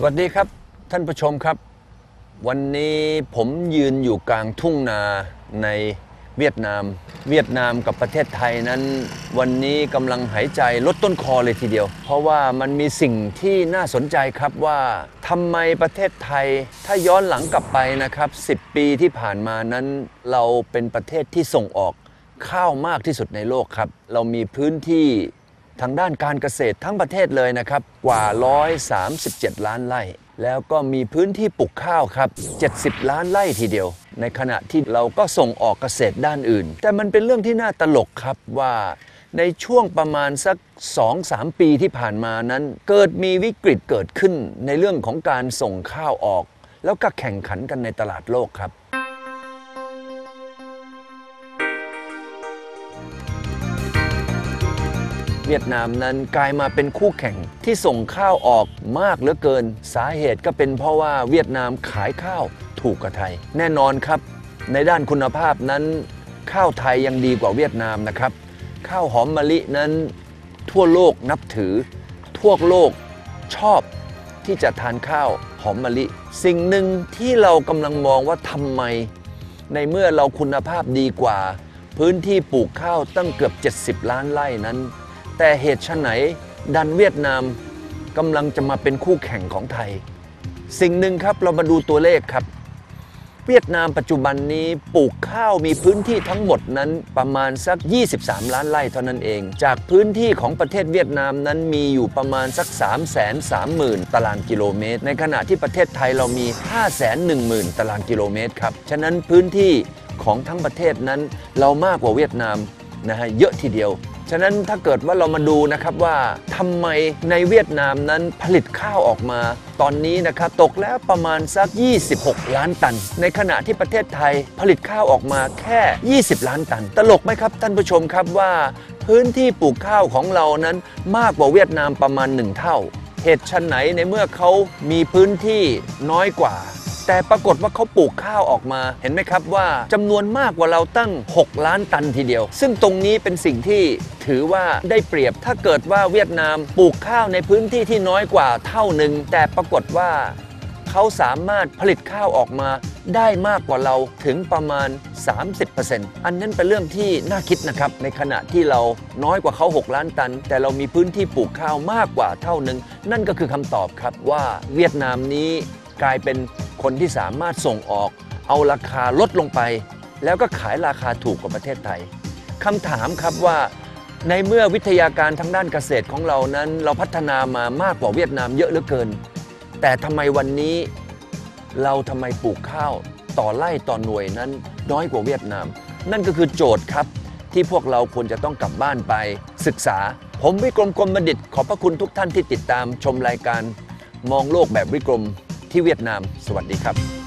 สวัสดีครับท่านผู้ชมครับ วันนี้ผมยืนอยู่กลางทุ่งนาใน เวียดนาม เวียดนามกับประเทศไทยนั้น วันนี้กำลังหายใจลดต้นคอเลยทีเดียว เพราะว่ามันมีสิ่งที่น่าสนใจครับว่าทำไมประเทศไทย ถ้าย้อนหลังกลับไปนะครับ 10 ปีที่ผ่านมานั้น เราเป็นประเทศที่ส่งออกข้าวมากที่สุดในโลกครับ เรามีพื้นที่ทางด้านการเกษตรทั้งประเทศเลยนะครับ กว่า 137 ล้านไร่ แล้วก็มีพื้นที่ปลูกข้าวครับ 70 ล้านไร่ทีเดียว ในขณะที่เราก็ส่งออกเกษตรด้านอื่น แต่มันเป็นเรื่องที่น่าตลกครับว่าในช่วงประมาณสัก 2-3 ปีที่ผ่านมานั้น เกิดมีวิกฤตเกิดขึ้นในเรื่องของการส่งข้าวออก แล้วก็แข่งขันกันในตลาดโลกครับเวียดนามนั้นกลายมาเป็นคู่แข่งที่ส่งข้าวออกมากเหลือเกิน สาเหตุก็เป็นเพราะว่าเวียดนามขายข้าว ถูกกว่าไทย แน่นอนครับ ในด้านคุณภาพนั้น ข้าวไทยยังดีกว่าเวียดนามนะครับ ข้าวหอมมะลินั้น ทั่วโลกนับถือ ทั่วโลกชอบที่จะทานข้าวหอมมะลิ สิ่งหนึ่งที่เรากำลังมองว่าทำไม ในเมื่อเราคุณภาพดีกว่า พื้นที่ปลูกข้าวตั้งเกือบ 70 ล้านไร่นั้น แต่เหตุไฉนดันเวียดนามกำลังจะมาเป็นคู่แข่งของไทย สิ่งหนึ่งครับเรามาดูตัวเลขครับ เวียดนามปัจจุบันนี้ปลูกข้าวมีพื้นที่ทั้งหมดนั้นประมาณสัก 23 ล้านไร่เท่านั้นเอง จากพื้นที่ของประเทศเวียดนามนั้นมีอยู่ประมาณสัก 3 3 0 0 0 0 ตารางกิโลเมตร ในขณะที่ประเทศไทยเรามี 5 1 0 0 0 0 ตารางกิโลเมตรครับ ฉะนั้นพื้นที่ของทั้งประเทศนั้นเรามากกว่าเวียดนามนะฮะเยอะทีเดียว ฉะนั้นถ้าเกิดว่าเรามาดูนะครับว่าทำไมในเวียดนามนั้นผลิตข้าวออกมา ตอนนี้นะครับตกแล้วประมาณสัก 26 ล้านตัน ในขณะที่ประเทศไทยผลิตข้าวออกมาแค่ 20 ล้านตัน ตลกไหมครับท่านผู้ชมครับว่า พื้นที่ปลูกข้าวของเรานั้นมากกว่าเวียดนามประมาณ 1 เท่า เหตุชันไหนในเมื่อเขามีพื้นที่น้อยกว่า แต่ปรากฏว่าเขาปลูกข้าวออกมาเห็นไหมครับว่าจำนวนมากกว่าเราตั้ง 6 ล้านตันทีเดียว ซึ่งตรงนี้เป็นสิ่งที่ถือว่าได้เปรียบถ้าเกิดว่าเวียดนามปลูกข้าวในพื้นที่ที่น้อยกว่าเท่าหนึ่งแต่ปรากฏว่าเขาสามารถผลิตข้าวออกมาได้มากกว่าเราถึงประมาณ 30%อันนั้นเป็นเรื่องที่น่าคิดนะครับ ในขณะที่เราน้อยกว่าเขา 6 ล้านตัน แต่เรามีพื้นที่ปลูกข้าวมากกว่าเท่าหนึ่งนั่นก็คือคำตอบครับว่าเวียดนามนี้กลายเป็น คนที่สามารถส่งออก เอาราคาลดลงไป แล้วก็ขายราคาถูกกว่าประเทศไทยคำถามครับว่าในเมื่อวิทยาการทางด้านเกษตรของเรานั้น เราพัฒนามามากกว่าเวียดนามเยอะเหลือเกิน แต่ทำไมวันนี้ เราทำไมปลูกข้าวต่อไร่ต่อหน่วยนั้นน้อยกว่าเวียดนาม นั่นก็คือโจทย์ครับที่พวกเราควรจะต้องกลับบ้านไปศึกษา ผมวิกรมกรมบัณฑิต ขอบพระคุณทุกท่านที่ติดตามชมรายการ มองโลกแบบวิกรม ที่เวียดนาม สวัสดีครับ